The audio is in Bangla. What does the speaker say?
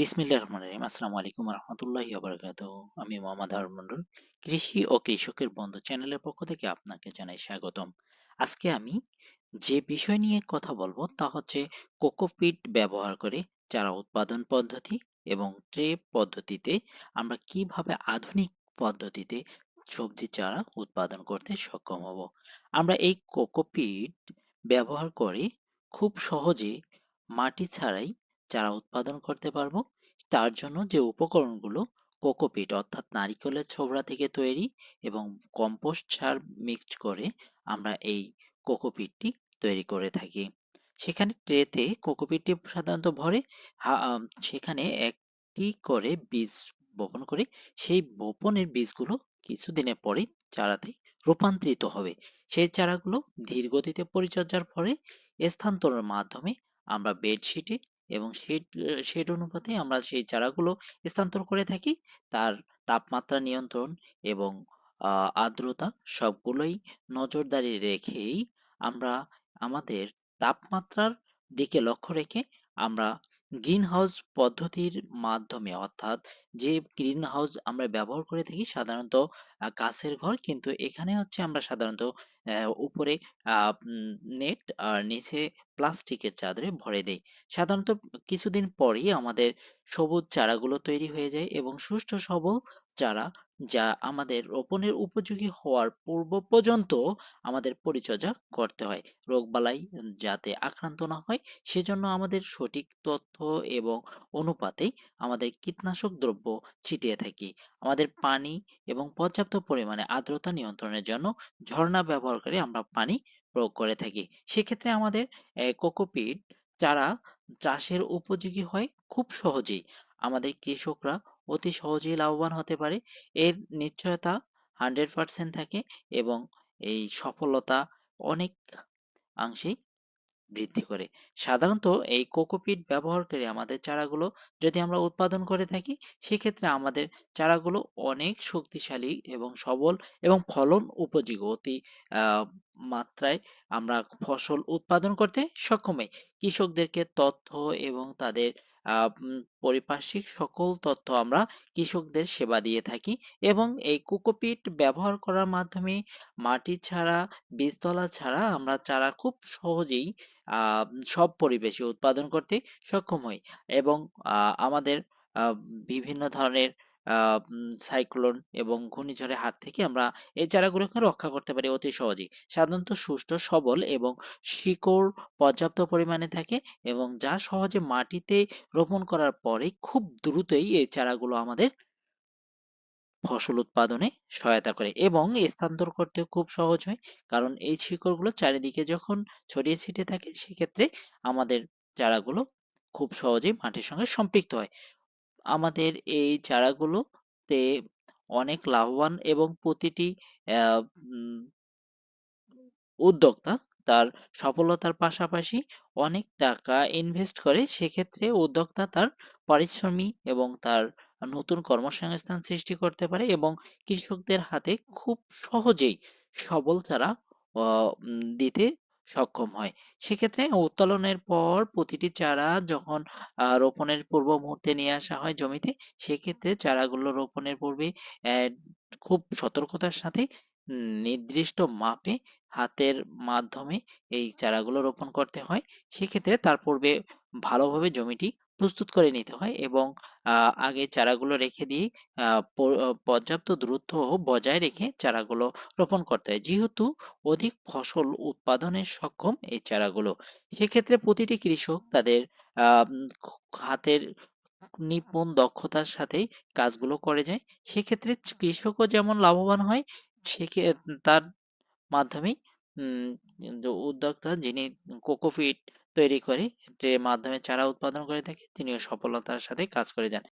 বিসমিল্লাহির রহমানির রহিম। আসসালামু আলাইকুম রাহমাতুল্লাহি ওয়া বারাকাতুহু। আমি মোহাম্মদ হারুন মন্ডল। কৃষি ও কৃষকের বন্ধু চ্যানেলের পক্ষ থেকে আপনাকে জানাই স্বাগতম। আজকে আমি যে বিষয় নিয়ে কথা বলব তা হচ্ছে কোকোপিট ব্যবহার করে চারা উৎপাদন পদ্ধতি এবং ট্রে পদ্ধতিতে আমরা কীভাবে আধুনিক পদ্ধতিতে সবজি চারা উৎপাদন করতে সক্ষম হব। আমরা এই কোকোপিট ব্যবহার করে খুব সহজে মাটি ছাড়াই চারা উৎপাদন করতে পারব। তার জন্য যে উপকরণগুলো কোকোপিট অর্থাৎ নারিকেলের ছোবড়া থেকে তৈরি এবং কম্পোস্ট সার মিক্সড করে আমরা এই কোকোপিটটি তৈরি করে থাকি। সেখানে ট্রেতে কোকোপিটটি সাধারণত ভরে সেখানে একটি করে বীজ বপন করে সেই বপনের বীজগুলো কিছুদিনের পরেই চারাতে রূপান্তরিত হবে। সেই চারাগুলো ধীর গতিতে পরিচর্যার পরে স্থানান্তরের মাধ্যমে আমরা বেডশিটে এবং সেট সেট অনুপাতে আমরা সেই চারাগুলো স্থানান্তর করে থাকি। তার তাপমাত্রা নিয়ন্ত্রণ এবং আর্দ্রতা সবগুলোই নজরদারি রেখেই আমরা আমাদের তাপমাত্রার দিকে লক্ষ্য রেখে আমরা গ্রিন হাউস পদ্ধতির মাধ্যমে অর্থাৎ যে গ্রিনহাউস আমরা ব্যবহার করে থাকি সাধারণত আ কাঁচের ঘর কিন্তু এখানে হচ্ছে আমরা সাধারণত আহ, উপরে নেট আর নিচে প্লাস্টিকের চাদরে ভরে দেই। সাধারণত কিছুদিন পরেই আমাদের সবুজ চারাগুলো তৈরি হয়ে যায় এবং সুষ্ঠু সবল চারা যা আমাদের রোপণের উপযোগী হওয়ার পূর্ব পর্যন্ত আমাদের পরিচর্যা করতে হয়। রোগবালাই যাতে আক্রান্ত না হয়, সেজন্য আমাদের সঠিক তথ্য এবং অনুপাতে আমাদের কীটনাশক দ্রব্য ছিটিয়ে থাকি। আমাদের পানি এবং পর্যাপ্ত পরিমাণে আর্দ্রতা নিয়ন্ত্রণের জন্য ঝর্ণা ব্যবহার করে আমরা পানি প্রয়োগ করে থাকি। সেক্ষেত্রে আমাদের কোকোপিট চারা চাষের উপযোগী হয়, খুব সহজেই। আমাদের কৃষকরা অতি সহজেই লাভবান হতে পারে। এর নিশ্চয়তা 100% থাকে এবং এই সফলতা অনেক অংশেই বৃদ্ধি করে। সাধারণত এই কোকোপিট ব্যবহার করে আমাদের চারাগুলো যদি আমরা উৎপাদন করে থাকি, সেক্ষেত্রে আমাদের চারাগুলো অনেক শক্তিশালী এবং সবল এবং ফলন উপযোগী অতি মাত্রায় আমরা ফসল উৎপাদন করতে সক্ষম। কৃষকদেরকে তথ্য এবং তাদের পারিপার্শ্বিক সকল তথ্য আমরা কৃষকদের সেবা দিয়ে থাকি এবং এই কোকোপিট ব্যবহার করার মাধ্যমে মাটি ছাড়া, বীজতলা ছাড়া আমরা চারা খুব সহজেই সব পরিবেশে উৎপাদন করতে সক্ষম হই এবং আমাদের বিভিন্ন ধরনের সাইক্লোন এবং ঘূর্ণিঝড়ের হাত থেকে আমরা এই চারাগুলোকে রক্ষা করতে পারি অতি সহজেই। সাধারণত সুষ্ঠু সবল এবং শিকড় পর্যাপ্ত পরিমাণে থাকে এবং যা সহজে মাটিতে রোপণ করার পরে খুব দ্রুতই এই চারাগুলো আমাদের ফসল উৎপাদনে সহায়তা করে এবং স্থানান্তর করতে খুব সহজ হয়। কারণ এই শিকড়গুলো চারিদিকে যখন ছড়িয়ে ছিটিয়ে থাকে, সেক্ষেত্রে আমাদের চারাগুলো খুব সহজেই মাটির সঙ্গে সম্পৃক্ত হয়। আমাদের এই চারাগুলোতে অনেক লাভবান এবং প্রতিটি উদ্যোক্তা তার সফলতার পাশাপাশি অনেক টাকা ইনভেস্ট করে সেক্ষেত্রে উদ্যোক্তা তার পারিশ্রমী এবং তার নতুন কর্মসংস্থান সৃষ্টি করতে পারে এবং কৃষকদের হাতে খুব সহজেই সবল চারা দিতে সক্ষম হয়। সেক্ষেত্রে উত্তোলনের পর প্রতিটি চারা যখন রোপণের পূর্ব মুহূর্তে নিয়ে আসা হয় জমিতে, সেক্ষেত্রে চারাগুলো রোপণের পূর্বে খুব সতর্কতার সাথে নির্দিষ্ট মাপে হাতের মাধ্যমে এই চারাগুলো রোপণ করতে হয়। সেক্ষেত্রে তার পূর্বে ভালোভাবে জমিটি প্রস্তুত করে নিতে হয় এবং আগে চারাগুলো রেখে দিয়ে পর্যাপ্ত দূরত্ব বজায় রেখে চারাগুলো রোপণ করতে হয়। যেহেতু অধিক ফসল উৎপাদনের সক্ষম এই চারাগুলো। সেক্ষেত্রে প্রতিটি কৃষক তাদের হাতের নিপুণ দক্ষতার সাথেই কাজগুলো করে যায়। সেক্ষেত্রে কৃষকও যেমন লাভবান হয় সেক্ষে তার মাধ্যমেই উদ্যোক্তা যিনি কোকোপিট তৈরি করে যে মাধ্যমে চারা উৎপাদন করে থাকে তিনিও সফলতার সাথে কাজ করে যান।